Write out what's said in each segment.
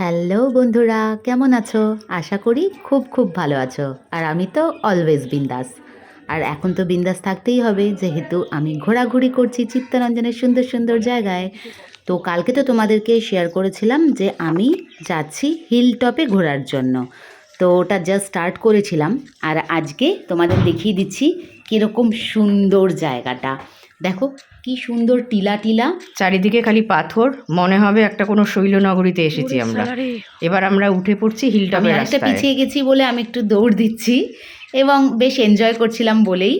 Hello বন্ধুরা, কেমন আছো? আশা করি খুব খুব ভালো আছো, আর আমি তো অলওয়েজ বিন্দাস। আর এখন তো বিন্দাস থাকতেই হবে, যেহেতু আমি ঘোরাঘুরি করছি চিত্তরঞ্জনের সুন্দর সুন্দর জায়গায়। তো কালকে তো তোমাদেরকে শেয়ার করেছিলাম যে আমি যাচ্ছি হিল টপে ঘোরার জন্য। তো ওটা জাস্ট স্টার্ট করেছিলাম, আর আজকে তোমাদের দেখিয়ে দিচ্ছি কীরকম সুন্দর জায়গাটা। দেখো কি সুন্দর টিলা টিলা। চারিদিকে খালি পাথর মনে হবে একটা কোনো শৈলনগরীতে এসেছি আমরা। এবার আমরা উঠে পড়ছি আমি হিলটপের অনেকটা রাস্তায়। পিছিয়ে গেছি বলে আমি একটু দৌড় দিচ্ছি এবং বেশ এনজয় করছিলাম বলেই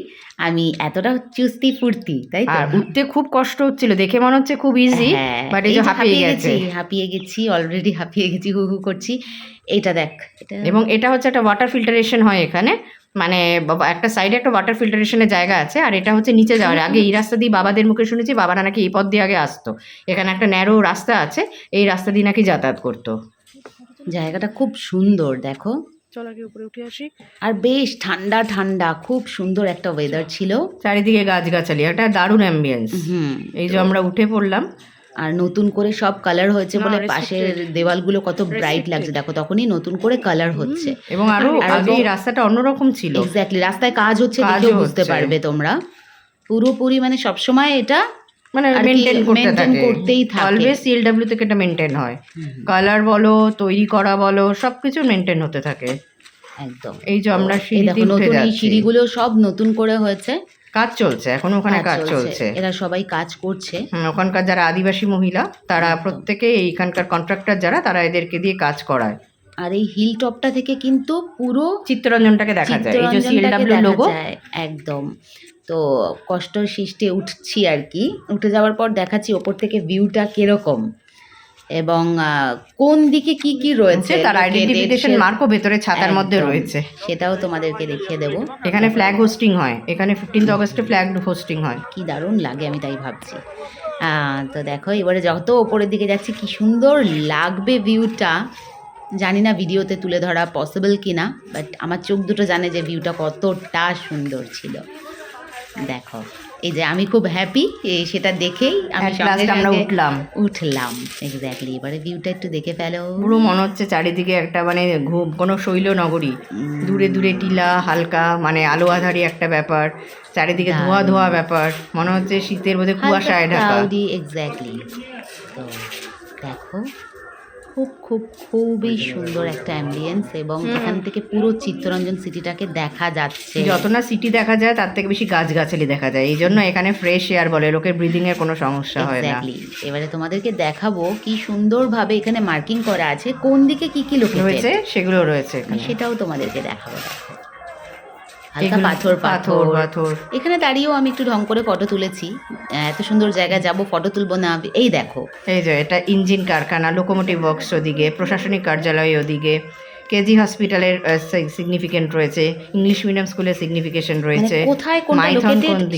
আমি এতটা চুস্তি ফুর্তি তাই তো? আর উঠতে খুব কষ্ট হচ্ছিল দেখে মনে হচ্ছে খুব ইজি হ্যাঁ, বাট এই যে হাঁপিয়ে গেছি। হাঁপিয়ে গেছি অলরেডি হাঁপিয়ে গেছি হু হু করছি। এটা দেখ এটা এবং এটা হচ্ছে একটা ওয়াটার ফিল্টারেশন হয় এখানে। মানে একটা সাইডে একটা ওয়াটার ফিল্টারেশনের জায়গা আছে আর এটা হচ্ছে নিচে যাওয়ার। আগে এই রাস্তা দিয়ে বাবাদের মুখে শুনেছি বাবারা নাকি এই পথ দিয়ে আগে আসতো। এখানে একটা ন্যারো রাস্তা আছে এই রাস্তা দিয়ে নাকি যাতায়াত করতো। জায়গাটা খুব সুন্দর দেখো। চল আগে উপরে উঠে আসি। আর বেশ ঠান্ডা ঠান্ডা খুব সুন্দর একটা ওয়েদার ছিল। চারিদিকে গাছগাছালি একটা দারুণ অ্যাম্বিয়েন্স হুম। এই যে আমরা উঠে পড়লাম আর নতুন করে সব কালার হয়েছে বলে পাশের দেওয়ালগুলো কত ব্রাইট লাগছে। দেখো তখনই নতুন করে কালার হচ্ছে। এবং আরও আগে রাস্তাটা অন্যরকম ছিল। এক্স্যাক্টলি রাস্তায় কাজ হচ্ছে দেখেও বুঝতে পারবে তোমরা। পুরোপুরি মানে সবসময় এটা মানে মেনটেন করতে করতেই থাকে। অলওয়েজ সিএলডব্লিউ থেকে এটা মেনটেন হয়। কালার বলো তৈরি করা বলো সবকিছু মেনটেন হতে থাকে। একদম। এই যে আমরা সিঁড়ি নতুন এই সিঁড়িগুলো সব নতুন করে হয়েছে। কাজ চলছে এখন ওখানে কাজ চলছে। এরা সবাই কাজ করছে। ওখানকার যারা আদিবাসী মহিলা তারা প্রত্যেকে এইখানকার কন্ট্রাক্টর যারা তারা এদেরকে দিয়ে কাজ করায়। আর এই হিল টপটা থেকে কিন্তু পুরো চিত্তরঞ্জনটাকে দেখা যায় এই যে সিএলডব্লিউ লোগো একদম। তো কষ্ট সৃষ্টে উঠছি আর কি। উঠে যাওয়ার পর দেখাচ্ছি ওপর থেকে ভিউটা কীরকম। এবং কোন দিকে কি কি রয়েছে? তার আইডেন্টিফিকেশন মার্কও ভেতরে ছাতার মধ্যে রয়েছে। সেটাও তোমাদেরকে দেখিয়ে দেবো। এখানে ফ্ল্যাগ হোস্টিং হয়। এখানে ফিফটিন্থ অগস্টে ফ্ল্যাগ হোস্টিং হয়। কি দারুণ লাগে আমি তাই ভাবছি। তো দেখো এবারে যত ওপরের দিকে যাচ্ছি কি সুন্দর লাগবে ভিউটা জানি না ভিডিওতে তুলে ধরা পসিবল কি না বাট আমার চোখ দুটো জানে যে ভিউটা কতটা সুন্দর ছিল। দেখো এই যে আমি খুব হ্যাপি সেটা দেখেই আমি আমরা উঠলাম। উঠলাম। এক্স্যাক্টলি এবারে ভিউটা একটু দেখে ফেলো। পুরো মনে হচ্ছে চারিদিকে একটা মানে ঘুম কোনো শৈল নগরী দূরে দূরে টিলা হালকা মানে আলো আধারি একটা ব্যাপার চারিদিকে ধোয়া ধোয়া ব্যাপার মনে হচ্ছে শীতের মধ্যে কুয়াশায় ঢাকা। এক্স্যাক্টলি তো দেখো খুব খুব খুবই সুন্দর একটা অ্যাম্বিয়েন্স এবং এখান থেকে পুরো চিত্তরঞ্জন সিটিটাকে দেখা যাচ্ছে। যত না সিটি দেখা যায় তার থেকে বেশি গাছগাছালি দেখা যায়। এই জন্য এখানে ফ্রেশ এয়ার বলে লোকের ব্রিদিং এর কোনো সমস্যা হয় না। এবারে তোমাদেরকে দেখাবো কি সুন্দরভাবে এখানে মার্কিং করা আছে কোন দিকে কি কি রয়েছে লোকেছে সেগুলো রয়েছে সেটাও তোমাদেরকে দেখাবো। দেখো হালকা পাথর পাথর পাথর। এখানে দাঁড়িয়েও আমি একটু ঢং করে ফটো তুলেছি। এত সুন্দর জায়গায় যাব ফটো তুলবো না। এই দেখো। এই যে এটা ইঞ্জিন কারখানা লোকোমোটিভ ওয়ার্কস ওদিকে প্রশাসনিক কার্যালয় ওদিকে কেজি হসপিটালের সিগনিফিকেন্ট রয়েছে ইংলিশ মিডিয়াম স্কুলের সিগনিফিকেশন রয়েছে কোথায় কোন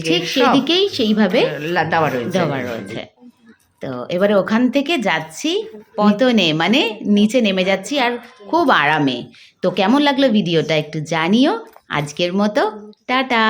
ঠিক সেদিকেই সেইভাবে দেওয়া রয়েছে। দেওয়া রয়েছে। তো এবারে ওখান থেকে যাচ্ছি পতনে মানে নিচে নেমে যাচ্ছি আর খুব আরামে। তো কেমন লাগল ভিডিওটা একটু জানিও। আজকের মতো টাটা।